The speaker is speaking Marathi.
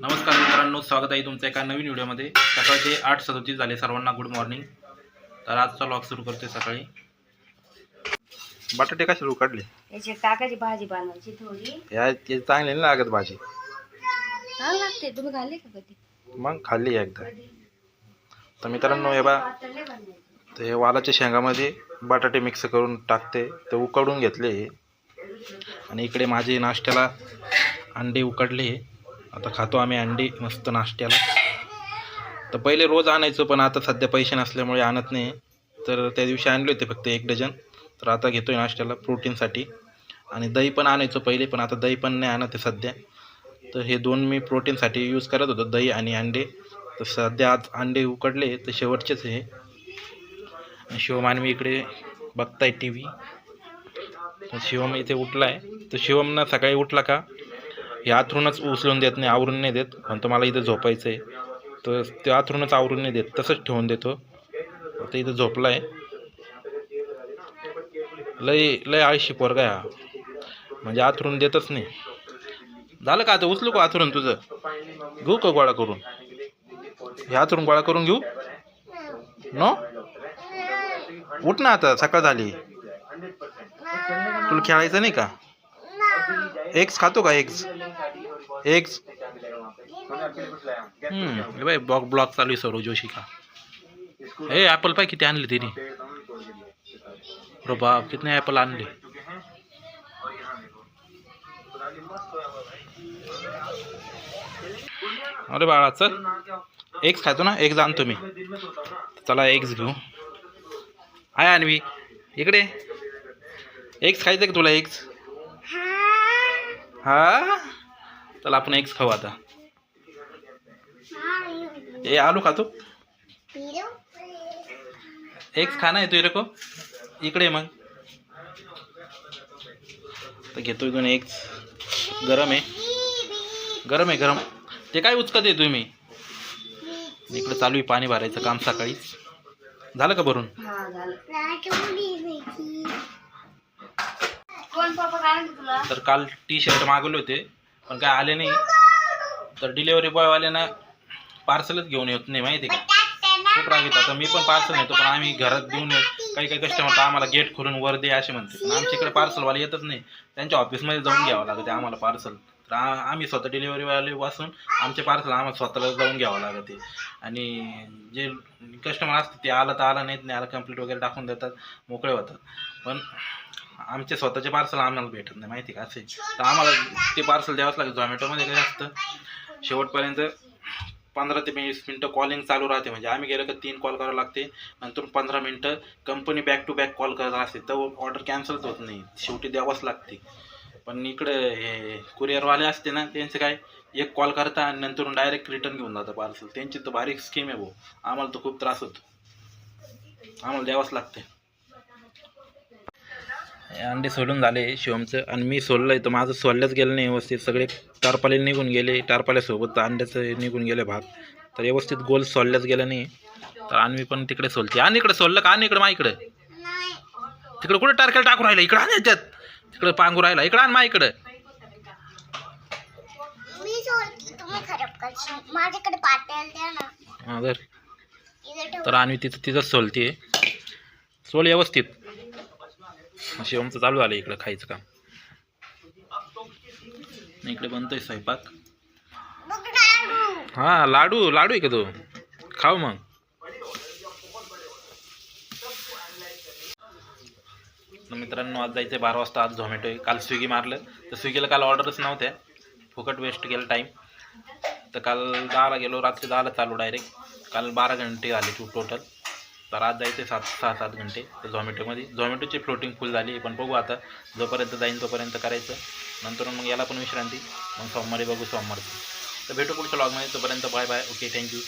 नमस्कार मित्रांनो स्वागत आहे तुमचं एका नवीन व्हिडिओमध्ये. सकाळचे आठ सदोतीस झाले सर्वांना गुड मॉर्निंग तर आजचा लॉग सुरू करते सकाळी. बटाटे कशाला उकडले याची टाकाची भाजी बनवायची थोडी. या ते चांगले नाही लागत भाजी. लागते. तुम्ही खाल्ले का कधी? मग खाल्ली एकदा. तर मित्रांनो हे बा पातळ बनवायची ते वालाच्या शेंगामध्ये बटाटे मिक्स करून टाकते. ते उकडून घेतले. आणि इकडे माझे नाश्त्याला अंडे उकडले. आता खातो आम्ही अंडी मस्त नाश्त्याला. तर पहिले रोज आणायचो पण आता सध्या पैसे नसल्यामुळे आणत नाही. तर त्या दिवशी आणले होते फक्त एक डझन. तर आता घेतो आहे नाश्त्याला प्रोटीनसाठी आणि दही पण आणायचो पहिले पण आता दही पण नाही आणत आहे सध्या. तर हे दोन मी प्रोटीनसाठी यूज करत होतो दही आणि अंडे. तर सध्या आज अंडे उकडले तर शेवटचेच हे आणि शिवम आणि मी इकडे बघताय टी व्ही शिवम इथे उठला आहे तर शिवमनं सकाळी उठला का? हे आथरूनच उचलून देत नाही आवरून नाही देत. म्हणतो मला इथं झोपायचं आहे तर ते आथरूनच आवरून नाही देत. तसंच ठेवून देतो. आता इथं झोपला आहे लय लय आळशी पोरगा हा. म्हणजे आथरून देतच नाही. झालं का आता? उचलू का आथरून तुझं? घेऊ का गोळा करून? हे आथरून गोळा करून घेऊ? नो? उठ ना आता. सकाळ झाली. तुला खेळायचं नाही का? एग्स खातो का एग्स? हम्म. बाय ब्लॉक ब्लॉक चालू आहे सौरव जोशी का ए ॲपल पाय किती आणले तिने? बाप कितने ॲपल आणले? अरे बाळा चल. एग्स खातो ना? एग्स आणतो मी. चला एग्स घेऊ. आहे अन्वी. इकडे. एग्स खायचं का तुला एग्स हा? चला आपण एग्स खाऊ आता. ए आलू खातो एग्स खाना येतो रे को. इकडे मग. तर घेतोय दोन एग्स गरम आहे. गरम आहे गरम. ते काय उचकत आहे तुम्ही? इकडे चालू आहे पाणी भरायचं काम सकाळीच झालं का भरून? हा झालं. कोण पापा काय म्हणते तुला? तर काल टी शर्ट मागवले होते. पण काय आले नाही. तर डिलेवरी बॉयवाल्यांना पार्सलच घेऊन येत नाही माहिती आहे का? खूप राग येतो आता मी पण पार्सल नेतो पण आम्ही घरात देऊन येत काही काही कस्टमर तर आम्हाला गेट खोलून वर दे असे म्हणते. पण आमच्या इकडे पार्सलवाले येतच नाही. त्यांच्या ऑफिसमध्ये जाऊन घ्यावं लागते आम्हाला पार्सल तर आम्ही स्वतः डिलेवरीवाले वाचून आमचे पार्सल आम्हाला स्वतःला जाऊन घ्यावं लागते. आणि जे कस्टमर असते ते आलं तर आलं नाहीत नाही आलं कंप्लीट वगैरे टाकून देतात. मोकळे होतात. पण आमचे स्वतःचे पार्सल आम्हाला भेटत नाही माहिती का असे? तर आम्हाला ते पार्सल द्यावंच लागेल झोमॅटोमध्ये काय असतं शेवटपर्यंत पंधरा ते वीस मिनटं कॉलिंग चालू राहते म्हणजे आम्ही गेलं का तीन कॉल करावं लागते नंतर पंधरा मिनटं company back to back call करत असते तर ऑर्डर कॅन्सलच होत नाही शेवटी द्यावंच लागते. पण इकडं हे कुरिअरवाले असते ना त्यांचं काय एक कॉल करता आणि नंतर डायरेक्ट रिटर्न घेऊन जातं पार्सल त्यांची तर बारीक स्कीम आहे भाऊ. आम्हाला तर खूप त्रास होतो. आम्हाला द्यावंच लागते. अंडे सोलून झाले शिवमचं. आणि मी सोललं आहे तर माझं सोलल्याच गेलं नाही व्यवस्थित. सगळे टारपाले निघून गेले. टारपाल्यासोबत अंड्याचं निघून गेले भाग तर व्यवस्थित गोल सोलल्याच गेलं नाही. तर आणि पण तिकडे सोलते आणि इकडे सोललं का? आणि इकडे मा इकडे? तिकडे कुठे टारकेला टाकून राहिला? इकडं आण याच्यात. तिकडे पांगू राहिला. इकडं आण मा इकडं. हा तर इथे ठेव. तर आणि तिथं तिथंच सोलते सोल व्यवस्थित. शिवमचं चालू झालं इकडं खायचं काम. इकडे बनतोय स्वयंपाक. बघ लाडू. हा लाडू लाडू आहे का तो? खाऊ मग. तर मित्रांनो आज जायचं आहे बारा वाजता आज झोमॅटो आहे. काल स्विगी मारलं. तर स्विगीला काल ऑर्डरच नव्हत्या. फुकट वेस्ट गेलं टाईम तर काल दहाला गेलो रात्री दहाला चालू डायरेक्ट काल बारा घंटे झाले टू टोटल तर आज जायचं सात सहा सात घंटे तर झोमॅटोमध्ये. झोमॅटोची फ्लोटिंग फुल झाली पण बघू आता जोपर्यंत जाईन तोपर्यंत करायचं. नंतर मग याला पण विश्रांती. मग सोमवारी बघू सोमवारचं. तर भेटू पुढच्या लॉगमध्ये तोपर्यंत बाय बाय ओके थँक्यू